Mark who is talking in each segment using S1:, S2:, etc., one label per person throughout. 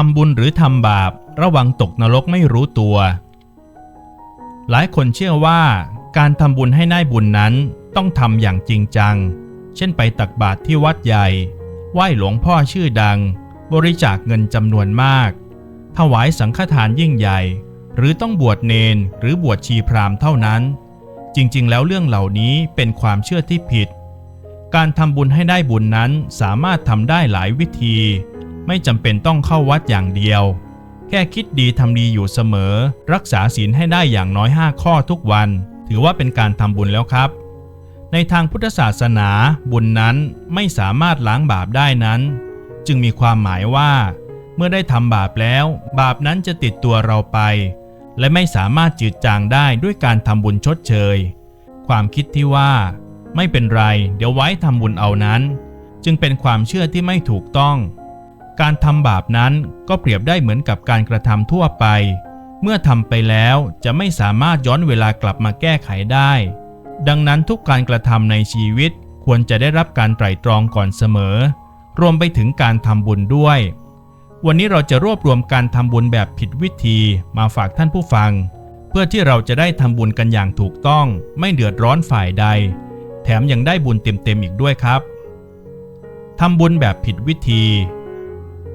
S1: ทำบุญหรือทำบาป ระวังตกนรกไม่รู้ตัว หลายคนเชื่อว่า การทำบุญให้ได้บุญนั้นต้องทำอย่างจริงจัง เช่นไปตักบาตรที่วัดใหญ่ ไหว้หลวงพ่อชื่อดัง บริจาคเงินจำนวนมาก ถวายสังฆทานยิ่งใหญ่ หรือต้องบวชเนนหรือบวชชีพราหมณ์เท่านั้น จริงๆ แล้วเรื่องเหล่านี้เป็นความเชื่อที่ผิด การทำบุญให้ได้บุญนั้นสามารถทำได้หลายวิธี ไม่จำเป็นต้องเข้าวัดอย่างเดียว แค่คิดดีทำดีอยู่เสมอ รักษาศีลให้ได้อย่างน้อย 5 ข้อทุกวัน ถือว่าเป็นการทำบุญแล้วครับ ในทางพุทธศาสนาบุญนั้นไม่สามารถล้างบาปได้นั้น จึงมีความหมายว่า เมื่อได้ทำบาปแล้ว บาปนั้นจะติดตัวเราไป และไม่สามารถจืดจางได้ด้วยการทำบุญชดเชย ความคิดที่ว่า ไม่เป็นไร เดี๋ยวไว้ทำบุญเอานั้น จึงเป็นความเชื่อที่ไม่ถูกต้อง การทำบาปนั้นก็เปรียบได้เหมือนกับการกระทำทั่วไป เมื่อทำไปแล้วจะไม่สามารถย้อนเวลากลับมาแก้ไขได้ ดังนั้นทุกการกระทำในชีวิตควรจะได้รับการไตร่ตรองก่อนเสมอ รวมไปถึงการทำบุญด้วย วันนี้เราจะรวบรวมการทำบุญแบบผิดวิธีมาฝากท่านผู้ฟัง เพื่อที่เราจะได้ทำบุญกันอย่างถูกต้องไม่เดือดร้อนฝ่ายใด แถมยังได้บุญเต็มๆอีกด้วยครับทำบุญแบบผิดวิธี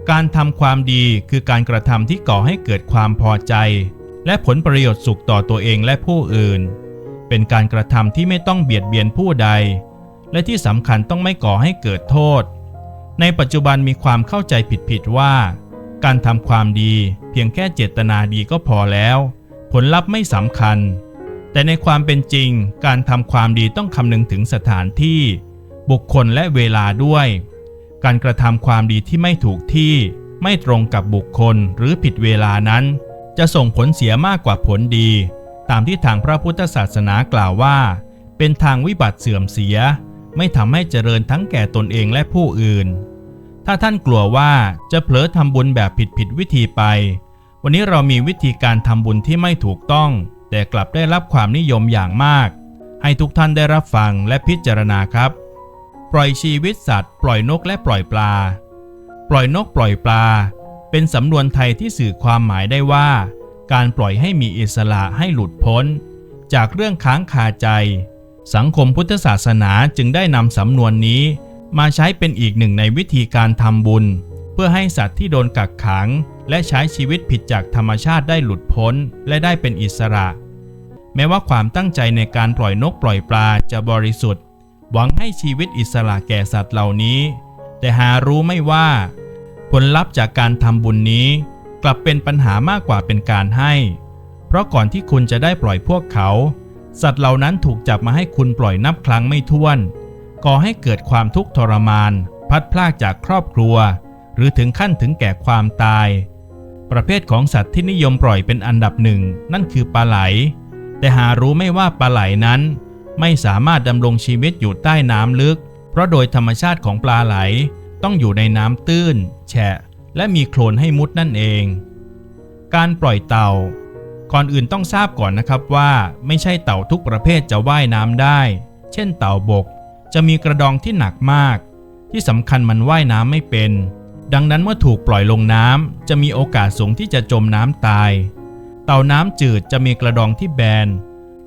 S1: การทำความดีคือการกระทำที่ก่อให้เกิดความพอใจ และผลประโยชน์สุขต่อตัวเองและผู้อื่น เป็นการกระทำที่ไม่ต้องเบียดเบียนผู้ใด และที่สำคัญต้องไม่ก่อให้เกิดโทษ ในปัจจุบันมีความเข้าใจผิดๆว่า การทำความดีเพียงแค่เจตนาดีก็พอแล้ว ผลลัพธ์ไม่สำคัญ แต่ในความเป็นจริง การทำความดีต้องคำนึงถึงสถานที่ บุคคลและเวลาด้วย การกระทำความดีที่ไม่ถูกที่ ไม่ตรงกับบุคคลหรือผิดเวลานั้น จะส่งผลเสียมากกว่าผลดี ตามที่ทางพระพุทธศาสนากล่าวว่า เป็นทางวิบัติเสื่อมเสีย ไม่ทำให้เจริญทั้งแก่ตนเองและผู้อื่น ถ้าท่านกลัวว่าจะเผลอทำบุญแบบผิดผิดวิธีไป วันนี้เรามีวิธีการทำบุญที่ไม่ถูกต้อง แต่กลับได้รับความนิยมอย่างมาก ให้ทุกท่านได้รับฟังและพิจารณาครับ ปล่อยชีวิตสัตว์ ปล่อยนกและปล่อยปลา ปล่อยนกปล่อยปลา เป็นสำนวนไทยที่สื่อความหมายได้ว่า การปล่อยให้มีอิสระให้หลุดพ้น จากเรื่องค้างคาใจ สังคมพุทธศาสนาจึงได้นำสำนวนนี้ มาใช้เป็นอีกหนึ่งในวิธีการทำบุญ เพื่อให้สัตว์ที่โดนกักขัง และใช้ชีวิตผิดจากธรรมชาติได้หลุดพ้น และได้เป็นอิสระ แม้ว่าความตั้งใจในการปล่อยนกปล่อยปลาจะบริสุทธิ์ หวังให้ชีวิตอิสระแก่สัตว์เหล่านี้ แต่หารู้ไม่ว่า ผลลัพธ์จากการทำบุญนี้ กลับเป็นปัญหามากกว่าเป็นการให้ เพราะก่อนที่คุณจะได้ปล่อยพวกเขา สัตว์เหล่านั้นถูกจับมาให้คุณปล่อยนับครั้งไม่ถ้วนก่อให้เกิดความทุกข์ทรมาน พัดพลากจากครอบครัว หรือถึงขั้นถึงแก่ความตาย ประเภทของสัตว์ที่นิยมปล่อยเป็นอันดับหนึ่งนั่นคือปลาไหล แต่หารู้ไม่ว่าปลาไหลนั้น ไม่สามารถดำรงชีวิตอยู่ใต้น้ำลึก เพราะโดยธรรมชาติของปลาไหลต้องอยู่ในน้ำตื้น แฉะ และมีโคลนให้มุดนั่นเอง การปล่อยเต่า ก่อนอื่นต้องทราบก่อนนะครับว่าไม่ใช่เต่าทุกประเภทจะว่ายน้ำได้ เช่นเต่าบก จะมีกระดองที่หนักมาก ที่สำคัญมันว่ายน้ำไม่เป็น ดังนั้นเมื่อถูกปล่อยลงน้ำจะมีโอกาสสูงที่จะจมน้ำตาย เต่าน้ำจืดจะมีกระดองที่แบน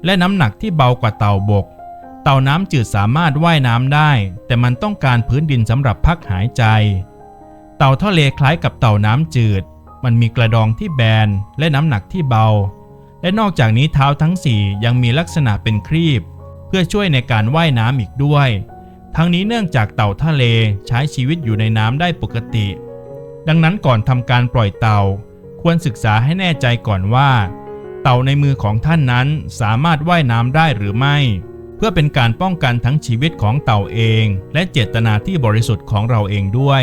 S1: และน้ำหนักที่เบากว่าเต่าบก เต่าน้ำจืดสามารถว่ายน้ำได้ แต่มันต้องการพื้นดินสำหรับพักหายใจ เต่าทะเลคล้ายกับเต่าน้ำจืด มันมีกระดองที่แบนและน้ำหนักที่เบา และนอกจากนี้เท้าทั้งสี่ยังมีลักษณะเป็นครีบ เพื่อช่วยในการว่ายน้ำอีกด้วย ทั้งนี้เนื่องจากเต่าทะเลใช้ชีวิตอยู่ในน้ำได้ปกติ ดังนั้นก่อนทำการปล่อยเต่า ควรศึกษาให้แน่ใจก่อนว่า เต่าในมือของท่านนั้นสามารถว่ายน้ำได้หรือไม่ เพื่อเป็นการป้องกันทั้งชีวิตของเต่าเอง และเจตนาที่บริสุทธิ์ของเราเองด้วย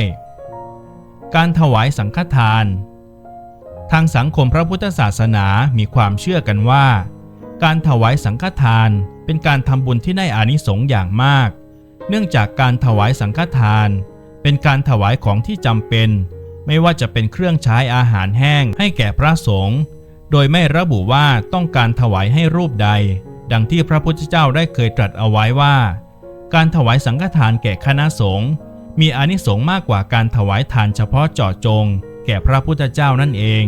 S1: การถวายสังฆทาน ทางสังคมพระพุทธศาสนามีความเชื่อกันว่า การถวายสังฆทานเป็นการทำบุญที่ได้อานิสงส์อย่างมาก เนื่องจากการถวายสังฆทาน เป็นการถวายของที่จำเป็น ไม่ว่าจะเป็นเครื่องใช้อาหารแห้งให้แก่พระสงฆ์ โดยไม่ระบุว่าต้องการถวายให้รูปใด ดังที่พระพุทธเจ้าได้เคยตรัสเอาไว้ว่า การถวายสังฆทานแก่คณะสงฆ์มีอนิสงส์มากกว่าการถวายทานเฉพาะเจาะจง แก่พระพุทธเจ้านั่นเอง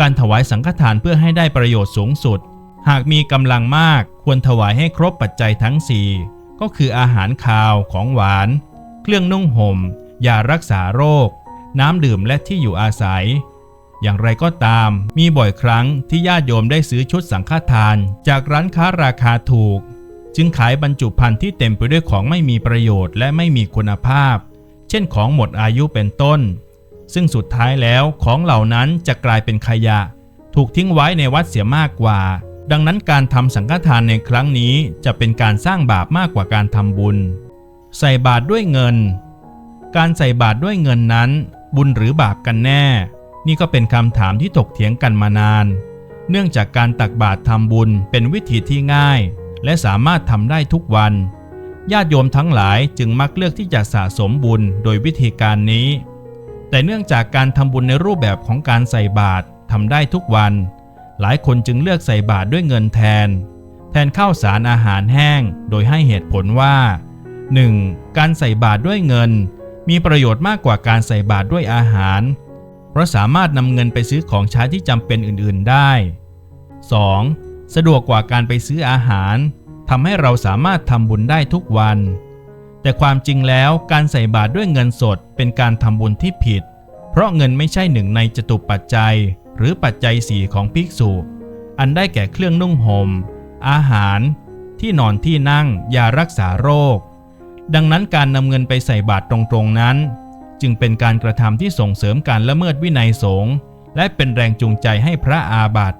S1: การถวายสังฆทานเพื่อให้ได้ประโยชน์สูงสุด หากมีกำลังมากควรถวายให้ครบปัจจัยทั้งสี่ก็คืออาหารคาวของหวาน เครื่องนุ่งหม่มยารักษาโรค น้ำดื่มและที่อยู่อาศัย อย่างไรก็ตาม มีบ่อยครั้งที่ญาติโยมได้ซื้อชุดสังฆทาน จากร้านค้าราคาถูก จึงขายบรรจุภัณฑ์ที่เต็มไปด้วยของไม่มีประโยชน์และไม่มีคุณภาพ เช่นของหมดอายุเป็นต้น ซึ่งสุดท้ายแล้วของเหล่านั้นจะกลายเป็นขยะ ถูกทิ้งไว้ในวัดเสียมากกว่า ดังนั้นการทำสังฆทานในครั้งนี้จะเป็นการสร้างบาปมากกว่าการทำบุญ ใส่บาตรด้วยเงิน การใส่บาตรด้วยเงินนั้น บุญหรือบาปกันแน่ นี่ก็เป็นคำถามที่ถกเถียงกันมานาน เนื่องจากการตักบาตรทำบุญเป็นวิธีที่ง่าย และสามารถทำได้ทุกวัน ญาติโยมทั้งหลายจึงมักเลือกที่จะสะสมบุญโดยวิธีการนี้ แต่เนื่องจากการทำบุญในรูปแบบของการใส่บาตรทำได้ทุกวัน หลายคนจึงเลือกใส่บาตรด้วยเงินแทน แทนข้าวสารอาหารแห้ง โดยให้เหตุผลว่า 1. การใส่บาตรด้วยเงิน มีประโยชน์มากกว่าการใส่บาตรด้วยอาหาร เพราะสามารถนำเงินไปซื้อของใช้ที่จำเป็นอื่นๆได้ 2. สะดวกกว่าการไปซื้ออาหารทำให้เราสามารถทำบุญได้ทุกวัน แต่ความจริงแล้วการใส่บาตรด้วยเงินสดเป็นการทำบุญที่ผิด เพราะเงินไม่ใช่หนึ่งในจตุปัจจัย หรือปัจจัยสี่ของภิกษุ อันได้แก่เครื่องนุ่งหม่มอาหาร ที่นอนที่นั่งยารักษาโรค ดังนั้นการนำเงินไปใส่บาตรตรงๆนั้น จึงเป็นการกระทำที่ส่งเสริมการละเมิดวินัยสงฆ์และเป็นแรงจูงใจให้พระอาบัติ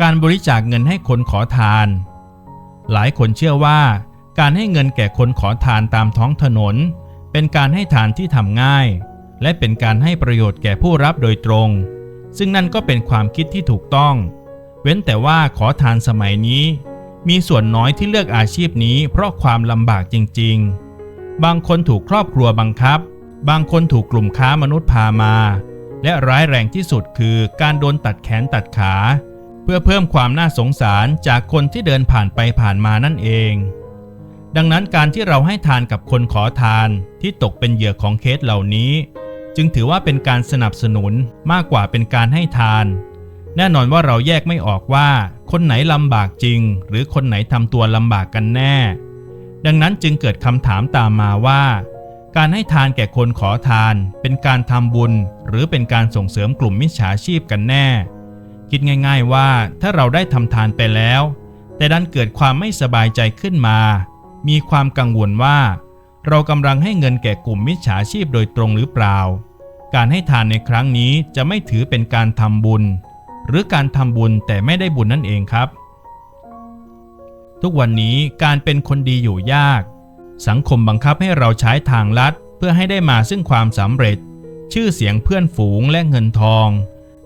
S1: การบริจาคเงินให้คนขอทาน หลายคนเชื่อว่า การให้เงินแก่คนขอทานตามท้องถนน เป็นการให้ทานที่ทำง่าย และเป็นการให้ประโยชน์แก่ผู้รับโดยตรง ซึ่งนั่นก็เป็นความคิดที่ถูกต้อง เว้นแต่ว่าขอทานสมัยนี้ มีส่วนน้อยที่เลือกอาชีพนี้เพราะความลำบากจริง ๆ บางคนถูกครอบครัวบังคับ บางคนถูกกลุ่มค้ามนุษย์พามา และร้ายแรงที่สุดคือการโดนตัดแขนตัดขา เพื่อเพิ่มความน่าสงสารจากคนที่เดินผ่านไปผ่านมานั่นเอง ดังนั้นการที่เราให้ทานกับคนขอทานที่ตกเป็นเหยื่อของเคสเหล่านี้ จึงถือว่าเป็นการสนับสนุนมากกว่าเป็นการให้ทาน แน่นอนว่าเราแยกไม่ออกว่า คนไหนลำบากจริง หรือคนไหนทำตัวลำบากกันแน่ ดังนั้นจึงเกิดคำถามตามมาว่า การให้ทานแก่คนขอทาน เป็นการทำบุญ หรือเป็นการส่งเสริมกลุ่มมิจฉาชีพกันแน่ คิดง่าย ๆว่าถ้าเราได้ทำทานไปแล้ว แต่ดันเกิดความไม่สบายใจขึ้นมา มีความกังวลว่า เรากำลังให้เงินแก่กลุ่มมิจฉาชีพโดยตรงหรือเปล่า การให้ทานในครั้งนี้จะไม่ถือเป็นการทำบุญ หรือการทำบุญแต่ไม่ได้บุญนั่นเองครับ ทุกวันนี้การเป็นคนดีอยู่ยาก สังคมบังคับให้เราใช้ทางลัดเพื่อให้ได้มาซึ่งความสำเร็จ ชื่อเสียงเพื่อนฝูงและเงินทอง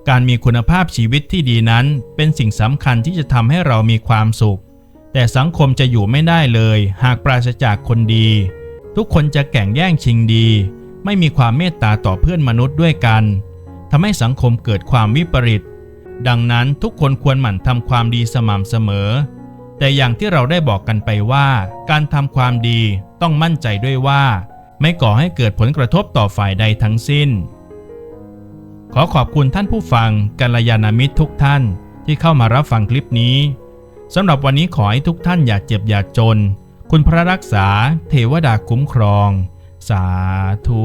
S1: การมีคุณภาพชีวิตที่ดีนั้น เป็นสิ่งสำคัญที่จะทำให้เรามีความสุข แต่สังคมจะอยู่ไม่ได้เลย หากปราศจากคนดี ทุกคนจะแข่งแย่งชิงดี ไม่มีความเมตตาต่อเพื่อนมนุษย์ด้วยกันทำให้สังคมเกิดความวิปริตดังนั้นทุกคนควรหมั่นทำความดีสม่ำเสมอ แต่อย่างที่เราได้บอกกันไปว่า การทำความดีต้องมั่นใจด้วยว่า ไม่ก่อให้เกิดผลกระทบต่อฝ่ายใดทั้งสิ้น ขอขอบคุณท่านผู้ฟังกัลยาณมิตรทุกท่านที่เข้ามารับฟังคลิปนี้สำหรับวันนี้ขอให้ทุกท่านอย่าเจ็บอย่าจน คุณพระรักษาเทวดาคุ้มครอง สาธุ